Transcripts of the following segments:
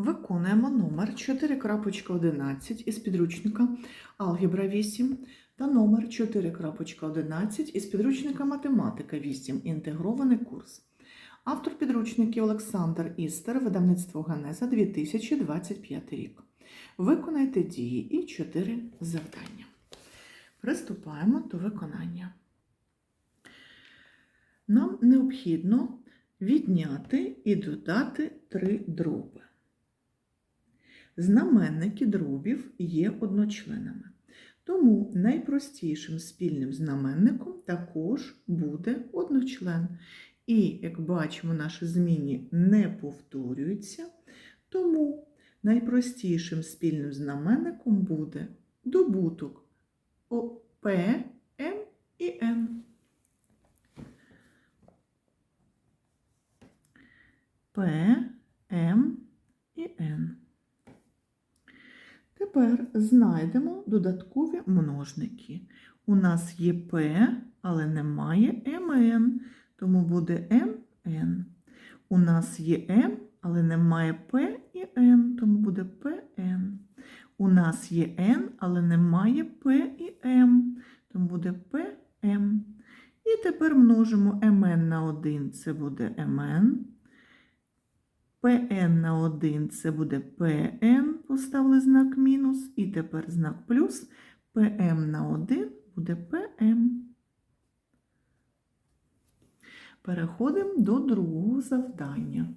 Виконуємо номер 4.11 із підручника Алгебра 8 та номер 4.11 із підручника Математика 8. Інтегрований курс. Автор підручників Олександр Істер, видавництво Ганеза 2025 рік. Виконайте дії і 4 завдання. Приступаємо до виконання. Нам необхідно відняти і додати три дроби. Знаменники дробів є одночленами. Тому найпростішим спільним знаменником також буде одночлен. І, як бачимо, наші зміни не повторюються, тому найпростішим спільним знаменником буде добуток П, М і Н. П, М і Н. Тепер знайдемо додаткові множники. У нас є П, але немає МН, тому буде МН. У нас є М, але немає П і Н, тому буде ПН. У нас є Н, але немає П і М, тому буде ПМ. І тепер множимо МН на 1, це буде МН. ПН на 1 це буде ПН, поставили знак мінус, і тепер знак плюс. ПМ на 1 буде ПМ. Переходимо до другого завдання.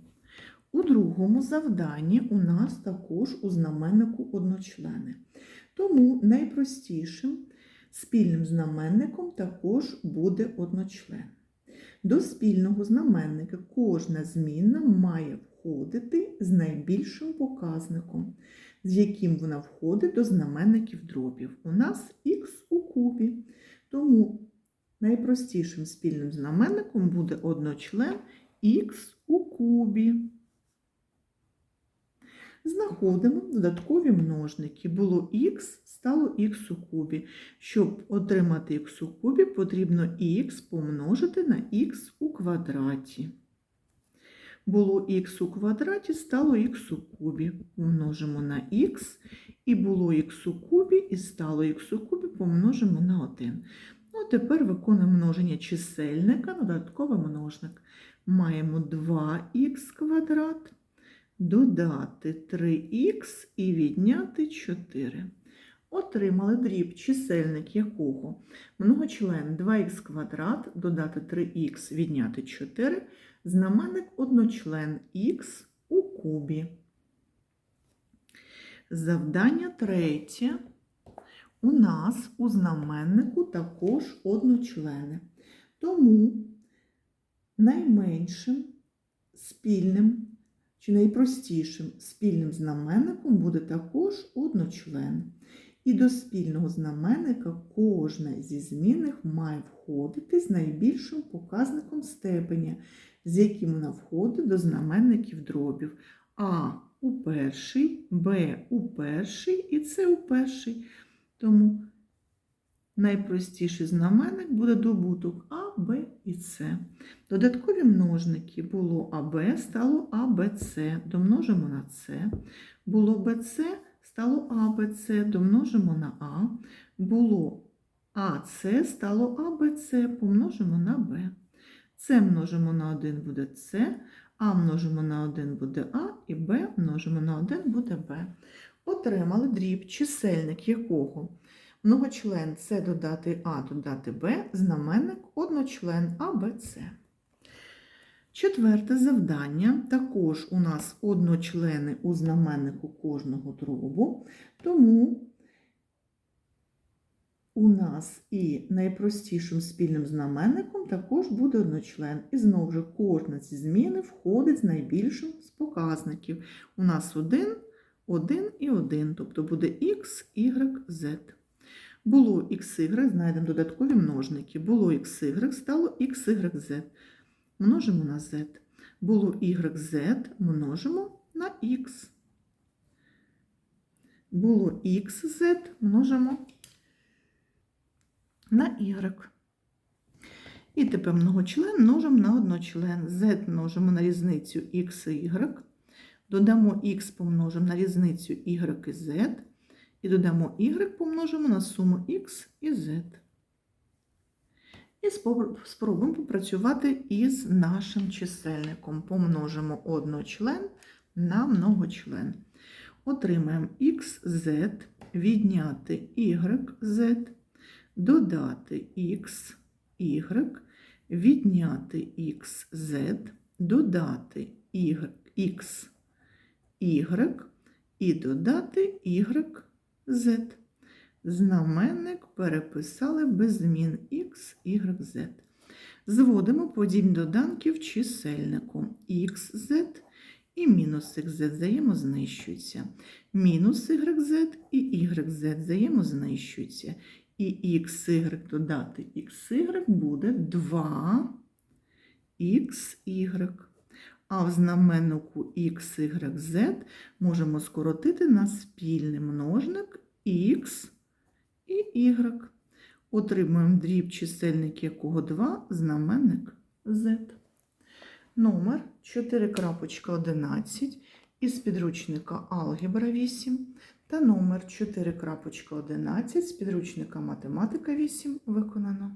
У другому завданні у нас також у знаменнику одночлени. Тому найпростішим спільним знаменником також буде одночлен. До спільного знаменника кожна змінна має входити з найбільшим показником, з яким вона входить до знаменників дробів. У нас х у кубі. Тому найпростішим спільним знаменником буде одночлен х у кубі. Знаходимо додаткові множники. Було х, стало х у кубі. Щоб отримати х у кубі, потрібно х помножити на х у квадраті. Було х у квадраті, стало х у кубі. Помножимо на х, і було х у кубі, і стало х у кубі, помножимо на 1. Ну, тепер виконуємо множення чисельника, на додатковий множник. Маємо 2х квадрат додати 3х і відняти 4. Отримали дріб, чисельник якого многочлен 2х квадрат додати 3х відняти 4, знаменник одночлен х у кубі. Завдання третє. У нас у знаменнику також одночлени. Тому найменшим спільним чи найпростішим спільним знаменником буде також одночлен. І до спільного знаменника кожна зі змінних має входити з найбільшим показником степеня, з яким вона входить до знаменників дробів. А у перший, Б у перший і С у перший. Тому найпростіший знаменник буде добуток А, Б і С. Додаткові множники було АБ, стало АБЦ, домножимо на С. Було БЦ, стало АБЦ, домножимо на А. Було АС, стало АБЦ, помножимо на Б. С множимо на 1 буде С, А множимо на 1 буде А, і Б множимо на 1 буде Б. Отримали дріб, чисельник якого многочлен С додати А додати Б, знаменник одночлен А, Б, С. Четверте завдання. Також у нас одночлени у знаменнику кожного дробу, тому у нас і найпростішим спільним знаменником також буде одночлен. І знову ж кожна зі зміни входить з найбільшим з показників. У нас 1, 1 і 1, тобто буде x, y, z. Було xy, знайдемо додаткові множники. Було xy, стало xyz. Множимо на z. Було yz, множимо на x. Було xz, множимо на y. І тепер многочлен множимо на одночлен. z множимо на різницю x і y. додамо х помножимо на різницю y і z, і додамо y помножимо на суму x і z. І спробуємо попрацювати із нашим чисельником. Помножимо одночлен на многочлен. Отримаємо xz відняти yz, додати x, y, відняти xz, додати y, x, y і додати yz. Знаменник переписали без змін x, y, z. Зводимо подібні доданки в чисельнику xz і мінус xz взаємознищуються. Мінус yz і yz взаємознищуються. І xy додати xy буде 2 xy. А в знаменнику xyz можемо скоротити на спільний множник x і y. Отримуємо дріб чисельник якого 2, знаменник z. Номер 4.11 із підручника Алгебра 8 та номер 4.11 з підручника Математика 8 виконано.